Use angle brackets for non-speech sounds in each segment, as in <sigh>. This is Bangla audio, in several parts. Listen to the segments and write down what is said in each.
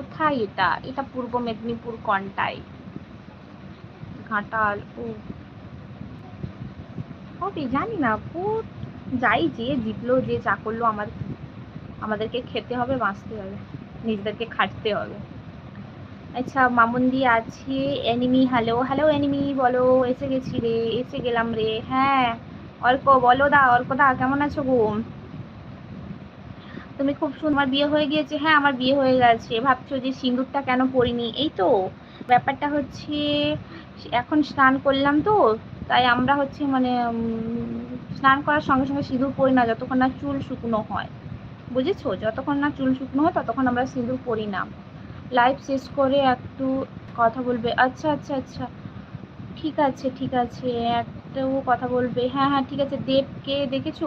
কোথায় এটা? এটা পূর্ব মেদিনীপুর কন্টাই। ঘাটাল, ও। হবে জানি না ও যাই যে জিতলো, যে চা করল, আমার, আমাদেরকে খেতে হবে, বাঁচতে হবে, নিজেদেরকে খাটতে হবে। আচ্ছা মামুন্দি আছে এনিমি হ্যালো হ্যালো এনিমি বলো, এসে গেছি রে, এসে গেলাম রে হ্যাঁ অর্ক, বলো দা অর্ক দা কেমন আছো গো? তুমি খুব সুন্দর বিয়ে হয়ে গিয়েছে। হ্যাঁ আমার বিয়ে হয়ে গেছে। ভাবছ যে সিঁদুরটা কেন পরিনি? এই তো, ব্যাপারটা হচ্ছে, এখন স্নান করলাম তো, তাই আমরা হচ্ছে মানে স্নান করার সঙ্গে সঙ্গে সিঁদুর পরি না, যতক্ষণ না চুল শুকনো হয়। বুঝেছ? যতক্ষণ না চুল শুকনো হয়, ততক্ষণ আমরা সিঁদুর পরি না। লাইভ শেষ করে একটু কথা বলবে। আচ্ছা আচ্ছা আচ্ছা। ঠিক আছে ঠিক আছে। একটু কথা বলবে। হ্যাঁ হ্যাঁ ঠিক আছে। দেবকে দেখেছ?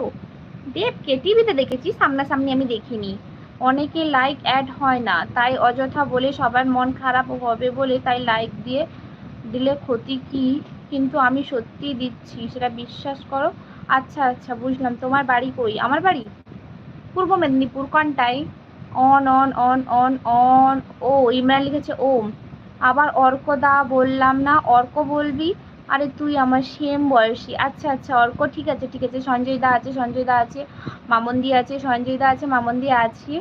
দেবকে টিভিতে দেখেছি, সামনাসামনি আমি দেখিনি। অনেকে লাইক অ্যাড হয় না, তাই অযথা বলে সবার মন খারাপ হবে বলে তাই লাইক দিয়ে দিলে ক্ষতি কি? কিন্তু আমি সত্যি দিচ্ছি, সেটা বিশ্বাস করো। আচ্ছা আচ্ছা বুঝলাম। তোমার বাড়ি কই? আমার বাড়ি? পূর্ব মেদিনীপুর, কন্টাই? অন অন অন অন অন ও ইমরান লিখেছে, ওম। আবার অর্ক দা বললাম না, অর্ক বলবি? আরে তুই আমার সেম বয়সী। আচ্ছা আচ্ছা অর্ক, ঠিক আছে ঠিক আছে, সঞ্জয় দা আছে, সঞ্জয় দা আছে মামন্দি আছে, সঞ্জয় দা আছে মামন্দি আছে।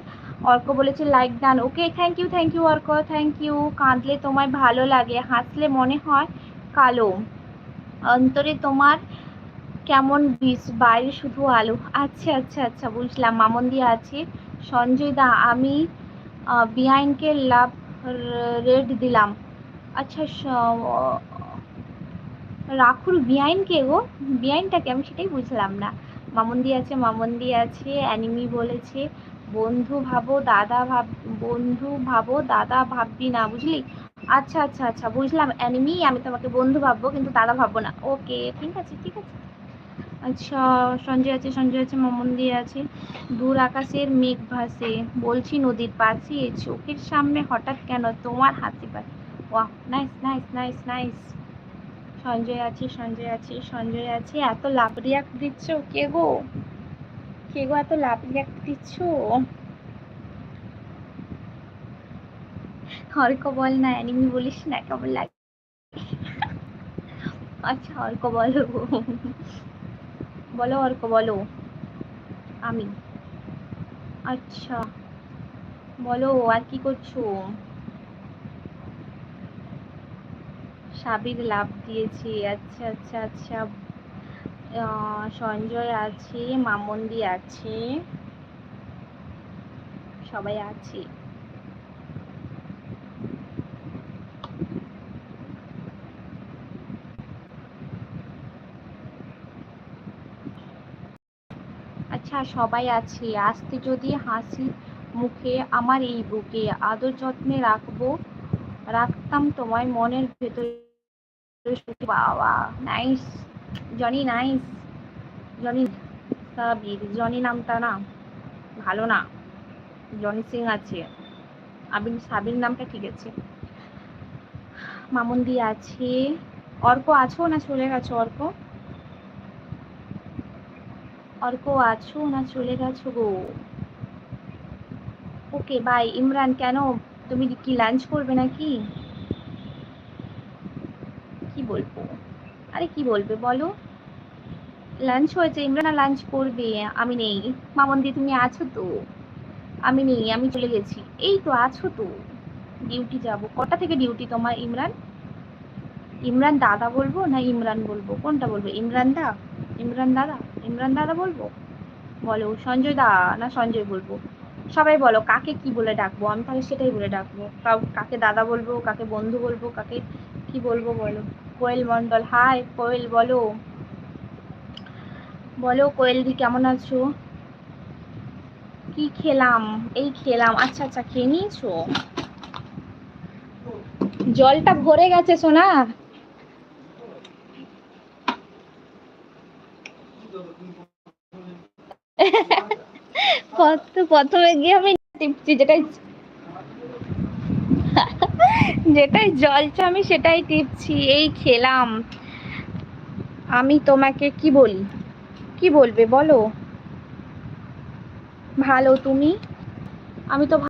অর্ক বলেছে, like done. Okay thank you thank you Arka thank you কাঁদলে তোমায় ভালো লাগে, হাসলে মনে হয় কালো। অন্তরে তোমার কেমন বীজ, বাইরে শুধু আলো। আচ্ছা আচ্ছা আচ্ছা বুঝলাম মামন্দি আছে, সঞ্জয় দা, আমি বিহাইন্ডকে লাভ রেড দিলাম। আচ্ছা রাখুল বিহাইন কে গো? বিহাইনটাকে আমি সেটাই বুঝলাম না। মামন্দি আছে মামন্দি আছে, অ্যানিমি বলেছে, বন্ধু ভাবো, দাদা ভাব, বন্ধু ভাবো, দাদা ভাববি না, বুঝলি? আচ্ছা আচ্ছা আচ্ছা বুঝলাম। অ্যানিমি, আমি তোমাকে বন্ধু ভাববো, কিন্তু দাদা ভাববো না। ওকে, ঠিক আছে ঠিক আছে। আচ্ছা সঞ্জয় আছে সঞ্জয় আছে, মামন্দি আছে। দূর আকাশের মেঘ ভাসে, বলছি নদীর পাশে, চোখের সামনে হঠাৎ কেন তোমার হাসি পায় ওয়াহ nice nice nice nice Sanjay আছে সঞ্জয় আছে সঞ্জয় আছে। এত লাভ রিয়াক্ট দিচ্ছ কে গো? কে গো এত লাভ রিয়াক্ট দিচ্ছ? অর্ক বল না অ্যানিমি বলিস না, কেমন লাগে? আচ্ছা অর্ক বলো। বলো অর্ক বলো। আমি। আচ্ছা বলো আর কি করছ? সাবির লাভ দিয়েছি। আচ্ছা আচ্ছা আচ্ছা। সঞ্জয় আছে, মামন্দি আছে। সবাই আছে। আচ্ছা সবাই আছে। আসতে যদি হাসি মুখে আমার এই বুকে আদর যত্নে রাখব, রাখতাম তোমায় মনের ভেতরে। বাবা nice. Johnny nice. Johnny, Sabir. Johnny নামটা না, ভালো না। জনি সিং আছে। আবির, সাবির নামটা ঠিক আছে। মামুন্দি আছে। অর্ক আছো না চলে গেছো, অর্ক? অর্ক আছো না চলে গেছো গো? ওকে বাই ইমরান, কেন? তুমি কি লাঞ্চ করবে নাকি? বলব? আরে কি বলবে বলো? লাঞ্চ হয়েছে ইমরান লাঞ্চ করবে, আমি নেই। মামন্দি তুমি আছো তো? আমি নেই, আমি চলে গেছি। এই তো আছো তো? ডিউটি যাব। কটা থেকে ডিউটি তোমার, ইমরান? ইমরান দাদা বলব না ইমরান বলব? কোনটা বলব? ইমরান দা? ইমরান দাদা? ইমরান দাদা বলব? বলো, সঞ্জয় দা না সঞ্জয় বলব? সবাই বলো, কাকে কি বলে ডাকবো? আমি তাহলে সেটাই বলে ডাকবো। কাকে দাদা বলব, কাকে বন্ধু বলব, কাকে কি বলব বলো? কোয়েল মন্ডল হাই, কোয়েল, বলো। বলো কোয়েল দি, কেমন আছো? কি খেলাম? এই খেলাম। আচ্ছা আচ্ছা খেয়ে নিয়েছো? জলটা ভরে গেছে, সোনা। <laughs> প্রথমে গিয়ে আমি টিপছি যেটাই যেটাই জলটা আমি সেটাই টিপছি, এই খেলাম। আমি তোমাকে কি বলি? কি বলবে বলো? ভালো তুমি? আমি তো